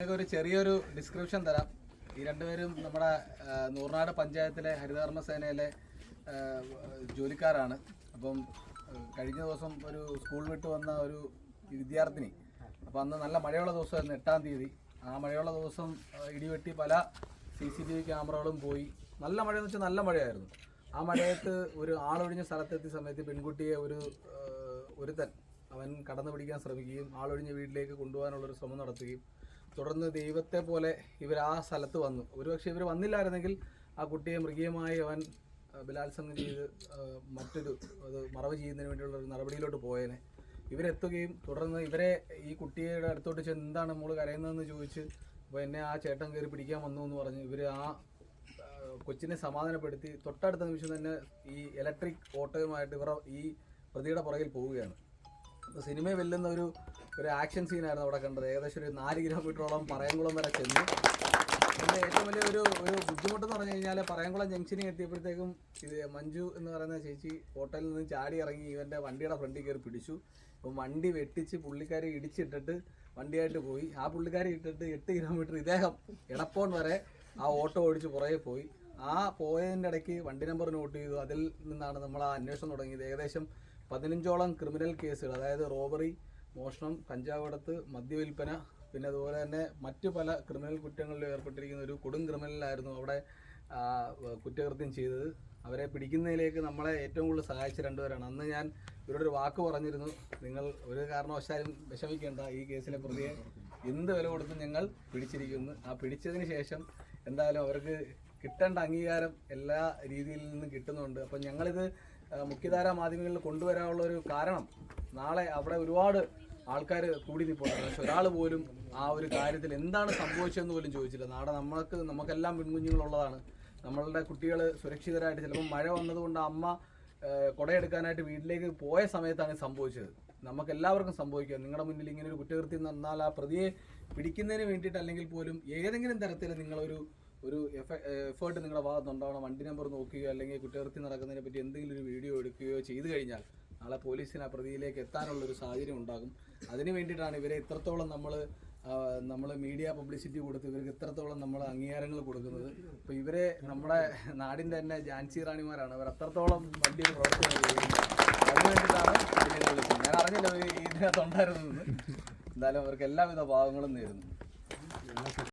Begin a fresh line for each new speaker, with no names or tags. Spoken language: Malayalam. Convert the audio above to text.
നിങ്ങൾക്ക് ഒരു ചെറിയൊരു ഡിസ്ക്രിപ്ഷൻ തരാം. ഈ രണ്ടുപേരും നമ്മുടെ നൂർനാട് പഞ്ചായത്തിലെ ഹരിതകർമ്മ സേനയിലെ ജോലിക്കാരാണ്. അപ്പം കഴിഞ്ഞ ദിവസം ഒരു സ്കൂൾ വിട്ട് വന്ന ഒരു വിദ്യാർത്ഥിനി. അപ്പം അന്ന് നല്ല മഴയുള്ള ദിവസമായിരുന്നു എട്ടാം തീയതി. ആ മഴയുള്ള ദിവസം ഇടിവെട്ടി പല സി സി ടി വി ക്യാമറകളും പോയി. നല്ല മഴയെന്ന് വെച്ചാൽ നല്ല മഴയായിരുന്നു. ആ മഴയത്ത് ഒരു ആളൊഴിഞ്ഞ സ്ഥലത്തെത്തിയ സമയത്ത് പെൺകുട്ടിയെ ഒരു ഒരുത്തൻ അവൻ കടന്നു പിടിക്കാൻ ശ്രമിക്കുകയും ആളൊഴിഞ്ഞ വീട്ടിലേക്ക് കൊണ്ടുപോകാനുള്ളൊരു ശ്രമം നടത്തുകയും തുടർന്ന് ദൈവത്തെ പോലെ ഇവർ ആ സ്ഥലത്ത് വന്നു. ഒരുപക്ഷെ ഇവർ വന്നില്ലായിരുന്നെങ്കിൽ ആ കുട്ടിയെ മൃഗീയമായി അവൻ ബലാത്സംഗം ചെയ്ത് മറ്റൊരു അത് മറവ് ചെയ്യുന്നതിന് വേണ്ടിയുള്ള ഒരു നടപടിയിലോട്ട് പോയേനെ. ഇവരെത്തുകയും തുടർന്ന് ഇവരെ ഈ കുട്ടിയുടെ അടുത്തോട്ട് ചെന്ന് എന്താണ് മോൾ കരയുന്നതെന്ന് ചോദിച്ച് അപ്പോൾ എന്നെ ആ ചേട്ടൻ കയറി പിടിക്കാൻ വന്നു എന്ന് പറഞ്ഞ് ഇവർ ആ ആ, കൊച്ചിനെ സമാധാനപ്പെടുത്തി തൊട്ടടുത്ത നിമിഷം തന്നെ ഈ ഇലക്ട്രിക് ഓട്ടോയുമായിട്ട് ഇവർ ഈ പ്രതിയുടെ പുറകിൽ പോവുകയാണ്. അപ്പോൾ സിനിമയെ വെല്ലുന്ന ഒരു ഒരു ആക്ഷൻ സീനായിരുന്നു അവിടെ കണ്ടത്. ഏകദേശം ഒരു നാല് കിലോമീറ്ററോളം പറയംകുളം വരെ ചെന്നു. പിന്നെ ഏറ്റവും വലിയ ഒരു ഒരു ബുദ്ധിമുട്ടെന്ന് പറഞ്ഞു കഴിഞ്ഞാൽ പറയംകുളം ജംഗ്ഷനിൽ എത്തിയപ്പോഴത്തേക്കും ഇത് മഞ്ജു എന്ന് പറയുന്ന ചേച്ചി ഹോട്ടലിൽ നിന്ന് ചാടി ഇറങ്ങി ഇവന്റെ വണ്ടിയുടെ ഫ്രണ്ടിൽ കയറി പിടിച്ചു. അപ്പം വണ്ടി വെട്ടിച്ച് പുള്ളിക്കാരി ഇടിച്ചിട്ടിട്ട് വണ്ടിയായിട്ട് പോയി. ആ പുള്ളിക്കാരി ഇട്ടിട്ട് എട്ട് കിലോമീറ്റർ ഇദ്ദേഹം എടപ്പോൺ വരെ ആ ഓട്ടോ ഓടിച്ച് പുറകെ പോയി. ആ പോയതിന്റെ ഇടയ്ക്ക് വണ്ടി നമ്പർ നോട്ട് ചെയ്തു. അതിൽ നിന്നാണ് നമ്മൾ ആ അന്വേഷണം തുടങ്ങിയത്. ഏകദേശം പതിനഞ്ചോളം ക്രിമിനൽ കേസുകൾ അതായത് റോബറി മോഷണം കഞ്ചാവ് കടത്ത് പിന്നെ അതുപോലെ തന്നെ മറ്റു പല ക്രിമിനൽ കുറ്റങ്ങളിലും ഏർപ്പെട്ടിരിക്കുന്ന ഒരു കൊടും ക്രിമിനലായിരുന്നു അവിടെ കുറ്റകൃത്യം ചെയ്തത്. അവരെ പിടിക്കുന്നതിലേക്ക് നമ്മളെ ഏറ്റവും കൂടുതൽ സഹായിച്ച രണ്ടുപേരാണ്. അന്ന് ഞാൻ ഇവരോടൊരു വാക്ക് പറഞ്ഞിരുന്നു. നിങ്ങൾ ഒരു കാരണവശാലും വിഷമിക്കേണ്ട ഈ കേസിലെ പ്രതിയെ. എന്ത് വില കൊടുത്തും ഞങ്ങൾ പിടിച്ചിരിക്കുന്നു? ആ പിടിച്ചതിന് ശേഷം എന്തായാലും അവർക്ക് കിട്ടേണ്ട അംഗീകാരം എല്ലാ രീതിയിൽ നിന്നും കിട്ടുന്നുണ്ട്. അപ്പം ഞങ്ങളിത് മുഖ്യധാരാ മാധ്യമങ്ങളിൽ കൊണ്ടുവരാനുള്ള ഒരു കാരണം നാളെ അവിടെ ഒരുപാട് ആൾക്കാർ കൂടി നിൽപ്പുണ്ടായിരുന്നു പക്ഷെ ഒരാൾ പോലും ആ ഒരു കാര്യത്തിൽ എന്താണ് സംഭവിച്ചതെന്ന് പോലും ചോദിച്ചില്ല. നാടെ നമ്മൾക്ക് നമുക്കെല്ലാം പെൺകുഞ്ഞുങ്ങളുള്ളതാണ്. നമ്മളുടെ കുട്ടികൾ സുരക്ഷിതരായിട്ട് ചിലപ്പോൾ മഴ വന്നതുകൊണ്ട് അമ്മ കൊടയെടുക്കാനായിട്ട് വീട്ടിലേക്ക് പോയ സമയത്താണ് സംഭവിച്ചത്. നമുക്ക് എല്ലാവർക്കും സംഭവിക്കാം. നിങ്ങളുടെ മുന്നിൽ ഇങ്ങനെ ഒരു കുറ്റകൃത്യം നടന്നാൽ ആ പ്രതിയെ പിടിക്കുന്നതിന് വേണ്ടിയിട്ട് അല്ലെങ്കിൽ പോലും ഏതെങ്കിലും തരത്തിൽ നിങ്ങളൊരു ഒരു എഫേർട്ട് നിങ്ങളുടെ ഭാഗത്തുണ്ടാവണം വണ്ടി നമ്പർ നോക്കുകയോ അല്ലെങ്കിൽ കുറ്റകൃത്യം നടക്കുന്നതിനെ പറ്റി എന്തെങ്കിലും ഒരു വീഡിയോ എടുക്കുകയോ ചെയ്തു കഴിഞ്ഞാൽ നാളെ പോലീസിന് ആ പ്രതിയിലേക്ക് എത്താനുള്ള ഒരു സാഹചര്യം ഉണ്ടാകും. അതിനു വേണ്ടിയിട്ടാണ് ഇവരെ ഇത്രത്തോളം നമ്മൾ നമ്മൾ മീഡിയ പബ്ലിസിറ്റി കൊടുത്ത് ഇവർക്ക് ഇത്രത്തോളം നമ്മൾ അംഗീകാരങ്ങൾ കൊടുക്കുന്നത്. അപ്പോൾ ഇവരെ നമ്മുടെ നാടിന്റെ തന്നെ ജാൻസി റാണിമാരാണ്. അവർ അത്രത്തോളം വലിയ പ്രവർത്തനം ചെയ്യുന്നത് അതിന് വേണ്ടിയിട്ടാണ് ഇതിനെ ഞാൻ അറിഞ്ഞില്ല ഇതിനകത്തുണ്ടായിരുന്നു എന്തായാലും അവർക്ക് എല്ലാവിധ ഭാഗങ്ങളും നേരുന്നു.